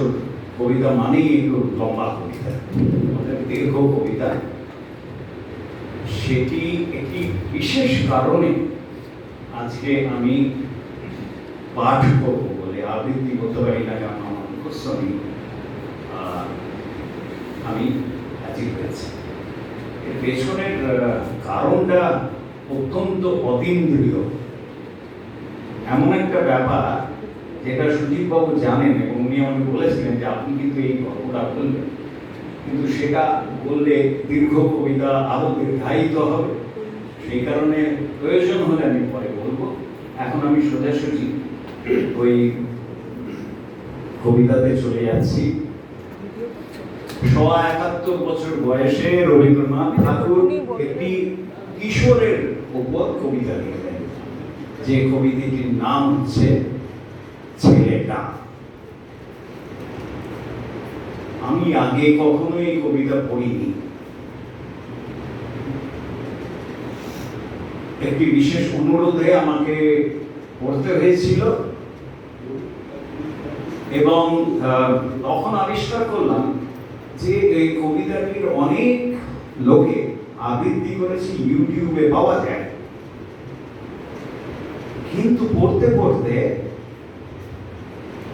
বছর কবিতা মানেই একটু লম্বা কবিতা। দীর্ঘ কবিতা। সেটি একটি বিশেষ কারণে আজকে আমি পাঠ করব বলে আবৃত্তি করতে পারি না, কারণ আমার মুখস্থ আমি হাজির হয়েছি। এর পেছনের কারণটা অত্যন্ত অতীন্দ্রিয়। এমন একটা ব্যাপার যেটা সুজিতবাবু জানেন এবং উনি আমাকে বলেছিলেন যে আপনি কিন্তু এই গল্পটা বলবেন কিন্তু সেটা বললে দীর্ঘ কবিতা আরও দীর্ঘায়িত হবে। সেই কারণে প্রয়োজন হলে আমি পরে বলব। এখন আমি সোজাসুজি ওই কবিতাতে চলে যাচ্ছি। সোয়া একাত্তর বছর বয়সে রবীন্দ্রনাথ ঠাকুর একটি কিশোরের উপর কবিতা লিখলেন। যে কবিতাটির নাম হচ্ছে ছেলেটা। আমি আগে কখনো এই কবিতা পড়িনি। একটি বিশেষ অনুরোধে আমাকে পড়তে হয়েছিল এবং তখন আবিষ্কার করলাম যে এই কবিতাটির অনেক লোকে আবৃত্তি করেছে, ইউটিউবে পাওয়া যায়। কিন্তু পড়তে পড়তে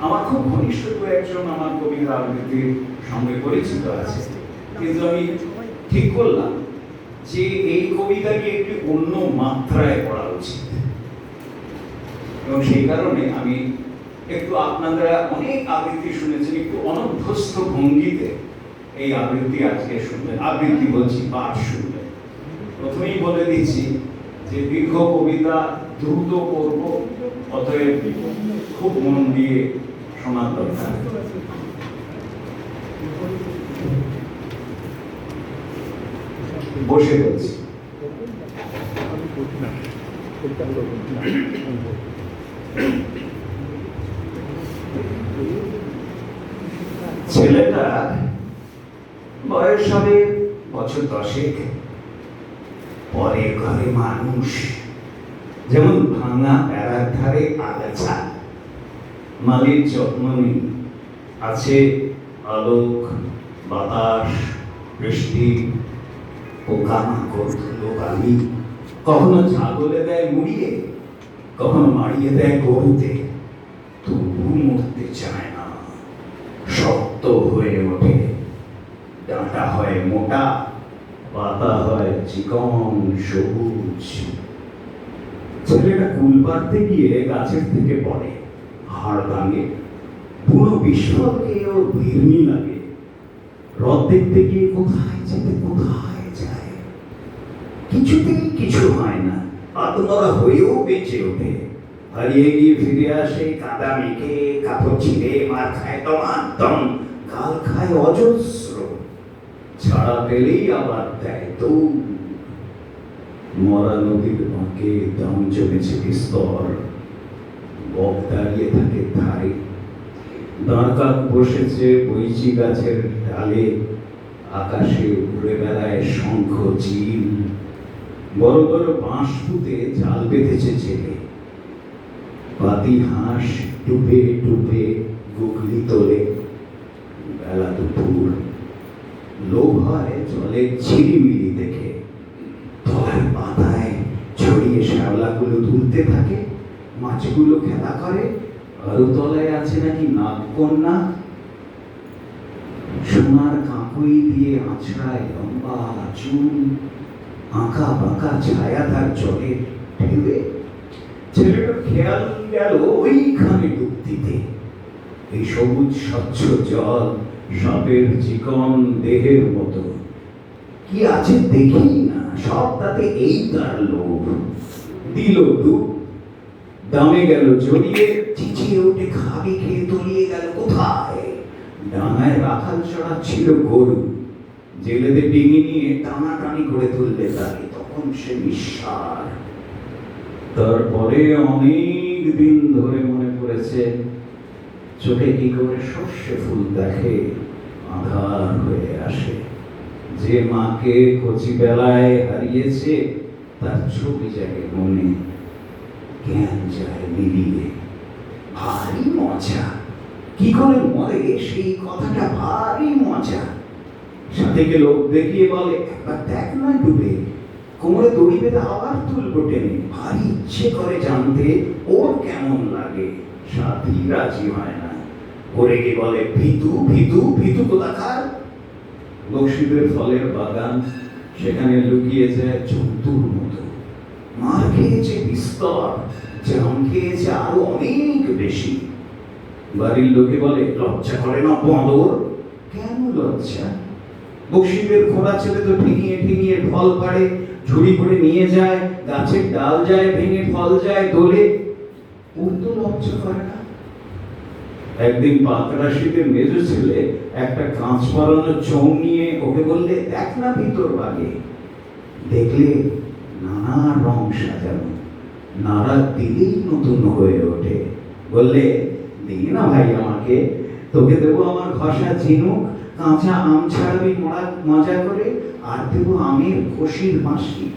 আমার খুব ঘনিষ্ঠ কয়েকজন আমার কবিতা আবৃত্তির সঙ্গে পরিচিত আছে। কিন্তু আমি ঠিক করলাম যে এই কবিতাটি একটি অন্য মাত্রায় পড়া উচিত। এবং সেই কারণে আমি একটু আপনারা অনেক আবৃত্তি শুনেছেন, একটু অনভ্যস্ত ভঙ্গিতে এই আবৃত্তি আজকে শুনবেন। আবৃত্তি বলছি, পাঠ শুনবেন। প্রথমেই বলে দিচ্ছি যে দীর্ঘ কবিতা দ্রুত করব, অতএব খুব মন দিয়ে দরকার। বসে বলছি ছেলেটা বয়স হবে বছর দশেক। পরের ঘরে মানুষ। যেমন ভাঙা প্যারার ধারে আগাছা। মালির যত্ন নেই আছে আলোক, বাতাস, বৃষ্টি পোকামাকড় ধুলোবালি কখনো ছাগলে দেয় মুড়িয়ে, কখনো মারিয়ে দেয় গরুতে। তবু মরতে চায় না। শক্ত হয়ে ওঠে। ডাঁটা হয় মোটা, পাতা হয় চিকন, সবুজ। ছেলেটা কুল পাড়তে গিয়ে গাছের থেকে পড়ে। হাড় ভাঙে পুরো বিশ্বকে ওর ভিড়নি লাগে। রথ দেখতে গিয়ে কোথায় যেতে, কোথায় যায়? কিছুতেই কিছু হয় না। আত্মরা হয়েও বেঁচে ওঠে। হারিয়ে গিয়ে ফিরে আসে কাদা মেখে কাপড় ছিঁড়ে, মার খায় দম গাল খায় অজস্র। ছাড়া পেলেই আবার দেয় তো মরা নদীর বাঁকে দাম জমেছে বিস্তর। বক দাঁড়িয়ে থাকে ধারে দাঁড়কাক বসেছে বইচি গাছের ডালে, আকাশে উড়ে বেড়ায় শঙ্খ চিল বড় বড় বাঁশ পুঁতে জাল বেঁধেছে ছেলে। পাতি হাঁস ডুবে ডুবে গুগলি তোলে, বেলা দুপুর। লোভ হয় জলের ঝিলিমিলি দেখে। তলার পাতায় ছড়িয়ে শ্যাওলাগুলো দুলতে থাকে। মাছগুলো খেলা করে তলায় আছে নাকি নাগকন্যা? সোনার কাঁকুই দিয়ে আছড়ায় লম্বা চুল, আঁকা বাঁকা ছায়া তার জলে ঢেউয়ে। ছেলেটার খেয়াল গেল ওইখানে এই সবুজ স্বচ্ছ জল, সাপের চিকন দেহের মতো। কি আছে দেখি না, সব তাতে এই তার লোভ। দিল ডুব দামে গেল, জড়িয়ে চিচিয়ে উঠে খাবি খেয়ে তলিয়ে গেল, কোথায়? ডাঙায় রাখাল চড়া ছিল গরু। জেলেদের ডিঙি নিয়ে টানাটানি করে তুললে তাকে, তখন সে নিঃসার তারপরে অনেক দিন ধরে মনে পড়েছে, চোখে কি করে সর্ষে ফুল দেখে, আধার হয়ে আসে। যে মাকে কচি বেলায় হারিয়েছে, তার ছবি জাগে মনে। জ্ঞান যায় মিলিয়ে ভারী মজা। কি করে মরে? সেই কথাটা ভারী মজা। সাথে লোক দেখিয়ে বলে, একবার দেখ না ডুবে। কোমরে দড়ি বেঁধে আবার তুলবো টেনে। ভারী ইচ্ছে করে জানতে ওর কেমন লাগে। সাথী রাজি হয় না। ওরে কি বলে, ভিতু ভিতু ভিতু কোথাকার? বক্সিদের ফলের বাগান, সেখানে লুকিয়ে যায় জন্তুর মতো। মার খেয়েছে বিস্তর জাম খেয়েছে আরও অনেক বেশি। বাড়ির লোকে বলে, লজ্জা করে না বন্দর? কেন লজ্জা? বক্সিদের খোড়া ছেলে তো ঠিঙিয়ে ঠিঙিয়ে ফল পাড়ে, ঝুড়ি করে নিয়ে যায়, গাছের ডাল যায়, ভেঙে ফল যায় দোলে। ওর তো লজ্জা করে না। একদিন পাতরাশিতে মেজো ছেলে একটা কাঁচ পরানো চৌ নিয়ে ওকে বললে, দেখ না ভিতর বাগে। দেখলে নানা রং সাজানো। নাড়া দিলেই নতুন হয়ে ওঠে। বললে দিই না ভাই আমাকে, তোকে দেবো আমার ঘষা ঝিনুক, কাঁচা আম ছাড়াবি মরা, মজা করে, আর দেবো আমের খুশির মাসি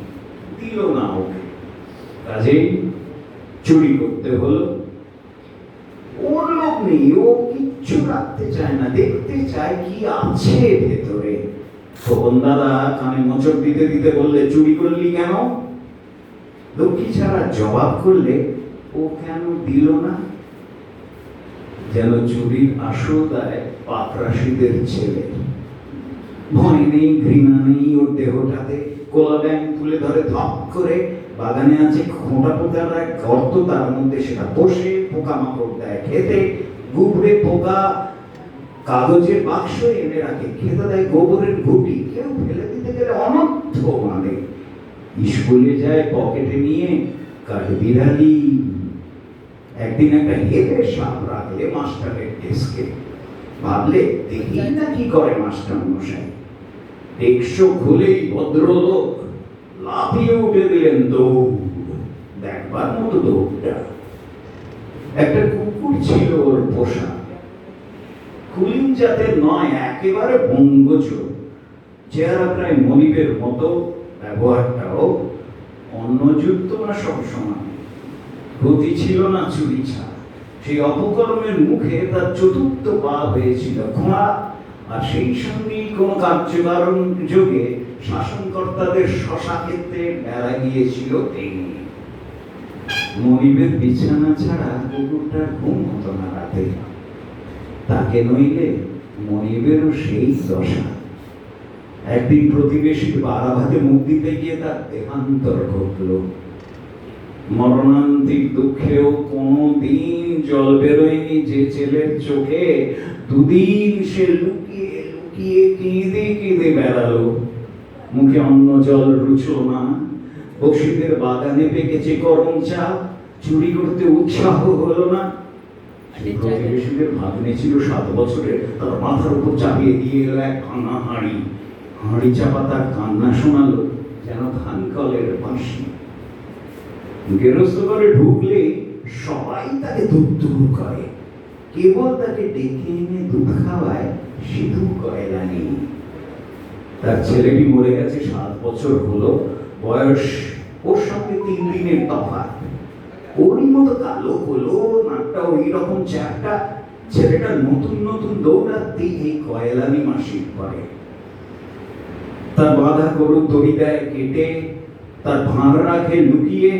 দিল না ওকে। কাজেই চুরি করতে হলো। ওর লোক নেই, ও কিচ্ছু রাখতে চায় না, দেখতে চায় কি আছে ভেতরে। তখন দাদা কানে মোচড় দিতে দিতে বললে, চুরি করলি কেন? লক্ষ্মী ছাড়া জবাব করলে, ও কেন দিল না? যেন চুরির আসদায় পাকরাশিদের ছেলে। ভয় নেই, ঘৃণা নেই ওর দেহটাতে। কোলা ব্যাং তুলে ধরে ধপ করে বাগানে আছে খোঁটা পোকার এক গর্ত, তার মধ্যে সেটা বসে পোকা মাকড় দেয় খেতে। গুবড়ে পোকা কাগজের বাক্স এনে রাখে। খেতে দেয়? গোবরের ঘুটি। কেউ ফেলে দিতে গেলে অনর্থ মানে। স্কুলে যায়, পকেটে নিয়ে কাঠবিড়ালি একদিন একটা হেলে সাপ রাখলে মাস্টারের ডেস্কে। ভাবলে, দেখি না কি করে মাস্টার মশাই। একশো খুলেই ভদ্রলোক লাফিয়ে উঠে দিলেন দৌড়। দেখবার মতো দৌড়টা। একটা কুকুর ছিল ওর পোষা। কুলিন জাতের নয়, একেবারে বঙ্গজ। চেহারা প্রায় মনিবের মতো, ব্যবহারটাও অন্নযুক্ত না সবসময় গতি ছিল না চুরি ছাড়া। সেই অপকর্মের মুখে তার চতুর্থ পা হয়েছিল খোঁড়া আর সেই সঙ্গেই কোন কার্যকারণ যোগে শাসনকর্তাদের শশা ক্ষেত্রে বেড়া গিয়েছিল তেমনি মনিবের বিছানা ছাড়া কুকুরটার ঘুম হতো না রাতে তাকে নইলে মনিবেরও সেই দশা। একদিন প্রতিবেশীর বারাভাতে মুখ দিতে গিয়ে তার দেহান্তর ঘটল। মরণান্তিক দুঃখেও কোনো দিন জল বেরোয়নি যে ছেলের চোখে। দুদিন সে লুকিয়ে লুকিয়ে কেঁদে কেঁদে বেড়ালো। মুখে অন্য জল রুচল না। বক্সিদের বাগানে পেকেছে গরম চা চুরি করতে উৎসাহ হলো না। প্রতিবেশীদের ভাগ্নে ছিল সাত বছরের, তার মাথার উপর চাপিয়ে দিয়ে এলো এক ভাঙা হাঁড়ি। হাঁড়ি চাপা তার কান্না শোনালো, যেন ধান কলের বাঁশি। গেরস্ত করে ঢুকলে সবাই তাকে দুধ করে। কেবল তাকে ডেকে এনে দুধ খাওয়ায় সিধু কয়লা নেই তার ছেলেটি মরে গেছে, সাত বছর হলো, বয়স ওর সঙ্গে তিন দিনের তফাৎ। ওরই মতো কালো হলো নাকটা ওই রকম চ্যাপটা। ছেলেটা নতুন নতুন দৌড়াতেই এই কয়লানি মাসিক করে। তার বাধা গরু দড়ি দেয় কেটে, তার ভাঁড় রাখে লুকিয়ে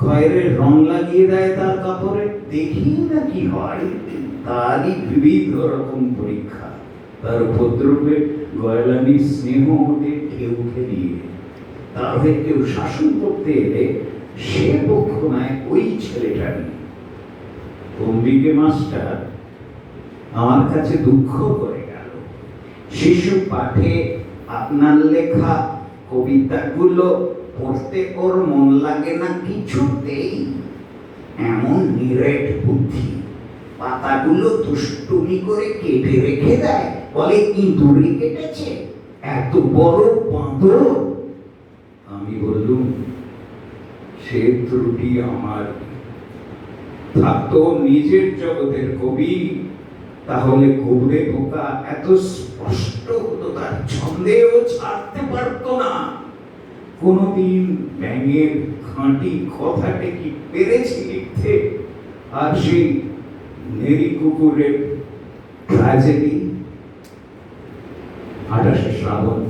খয়ের রং লাগিয়ে দেয় তার কাপড়ে। দেখি না কি হয়, তারই বিবিধ রকম পরীক্ষা। তার উপদ্রবে গয়লানি স্নেহ ওঠে কেউ খেলিয়ে তার হয়ে কেউ শাসন করতে এলে সে পক্ষ নেয় ওই ছেলেটারই অম্বিকে মাস্টার, আমার কাছে দুঃখ করে গেল। শিশু পাঠে আপনার লেখা কবিতাগুলো পড়তে ওর মন লাগে না কিছুতেই। এমন নিরেট বুদ্ধি, পাতাগুলো দুষ্টুমি করে কেটে রেখে দেয়। বলে, ইঁদুরি কেটেছে, এত বড় বাঁদর? আমি বললুম সে ত্রুটি আমার। থাকতো নিজের জগতের কবি, তাহলে গোবরে পোকা এত স্পষ্ট হতো তার ছন্দেও ছাড়তে পারতো না। কোনদিন ব্যাঙের খাঁটি কথাটা কি পেরেছি লিখতে? আর সেই নেরি কুকুরের ট্র্যাজেডি আঠাশে শ্রাবণ।